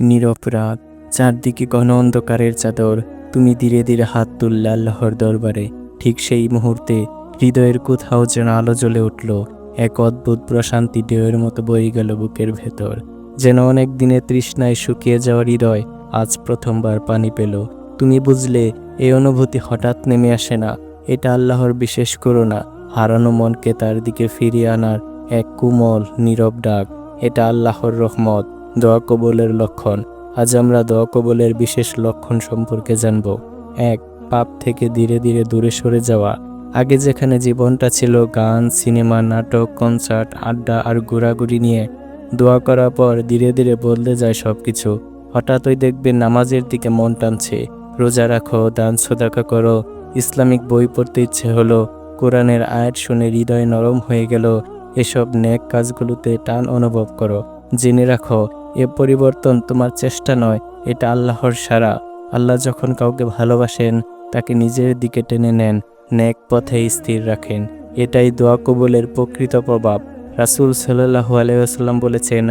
নীরব রাত চারদিকে ঘন অন্ধকারের চাদর, তুমি ধীরে ধীরে হাত তুললে আল্লাহর দরবারে। ঠিক সেই মুহূর্তে হৃদয়ের কোথাও যেন আলো জ্বলে উঠল, এক অদ্ভুত প্রশান্তি ঢেউয়ের মতো বয়ে গেল বুকের ভেতর। যেন অনেক দিনে তৃষ্ণায় শুকিয়ে যাওয়ার হৃদয় আজ প্রথমবার পানি পেল। তুমি বুঝলে এই অনুভূতি হঠাৎ নেমে আসে না, এটা আল্লাহর বিশেষ করুণা। হারানো মনকে তার দিকে ফিরিয়ে আনার এক কুমল, নীরব ডাক, এটা আল্লাহর রহমত। দোয়া কবলের লক্ষণ। আজ আমরা দোয়া কবলের বিশেষ লক্ষণ সম্পর্কে জানব। এক, পাপ থেকে ধীরে ধীরে দূরে সরে যাওয়া। আগে যেখানে জীবনটা ছিল, গান, সিনেমা, নাটক, কনসার্ট, আড্ডা আর ঘোরাঘুরি নিয়ে। দোয়া করার পর ধীরে ধীরে বদলে যায় সব কিছু হঠাৎই দেখবে নামাজের দিকে মন টানছে। রোজা রাখো, দান, সদাকা করো। ইসলামিক বই পড়তে ইচ্ছে হলো। কোরআনের আয়াত শুনে হৃদয় নরম হয়ে গেল। এসব নেক কাজগুলোতে টান অনুভব করো। জেনে রাখো এ পরিবর্তন তোমার চেষ্টা নয়, এটা আল্লাহর সারা। আল্লাহ যখন কাউকে ভালোবাসেন, তাকে নিজের দিকে টেনে নেন ন্যাক পথে স্থির রাখেন। এটাই দোয়া কবুলের প্রকৃত প্রভাব। রাসূল সাল্লাহু আলাইসাল্লাম বলেছেন,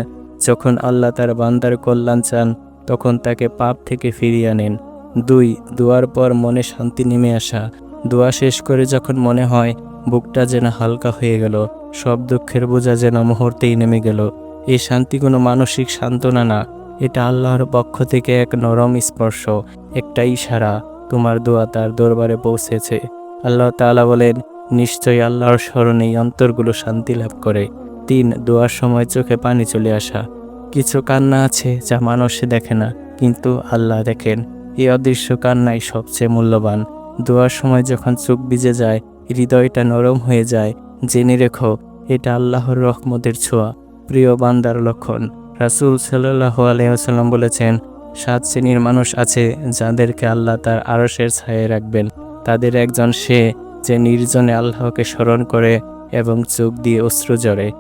যখন আল্লাহ তার বান্দার কল্যাণ চান, তখন তাকে পাপ থেকে ফিরিয়ে আনেন। দুই, দোয়ার পর মনে শান্তি নেমে আসা। দোয়া শেষ করে যখন মনে হয়, বুকটা যেন হালকা হয়ে গেল, সব দুঃখের বোঝা যেন মুহূর্তেই নেমে গেল। এই শান্তি কোনো মানসিক সান্ত্বনা না। এটা আল্লাহর পক্ষ থেকে এক নরম স্পর্শ, একটা ইশারা, তোমার দোয়া তার দরবারে পৌঁছেছে। আল্লাহ তাআলা বলেন, নিশ্চয়ই আল্লাহর স্মরণেই অন্তরগুলো শান্তি লাভ করে। তিন, দোয়ার সময় চোখে পানি চলে আসা। কিছু কান্না আছে যা মানুষ দেখে না, কিন্তু আল্লাহ দেখেন। এই অদৃশ্য কান্নাই সবচেয়ে মূল্যবান। দোয়ার সময় যখন চোখ ভিজে যায়, হৃদয়টা নরম হয়ে যায়, জেনে রেখো, এটা আল্লাহর রহমতের ছোঁয়া। প্রিয় বান্দার লক্ষণ। রাসুল সাল্লাহ আলহাম বলেছেন, সাত শ্রেণির মানুষ আছে যাদেরকে আল্লাহ তার আড়সের ছায়ে রাখবেন। তাদের একজন সে যে নির্জনে আল্লাহকে স্মরণ করে এবং চোখ দিয়ে অশ্রু জড়ে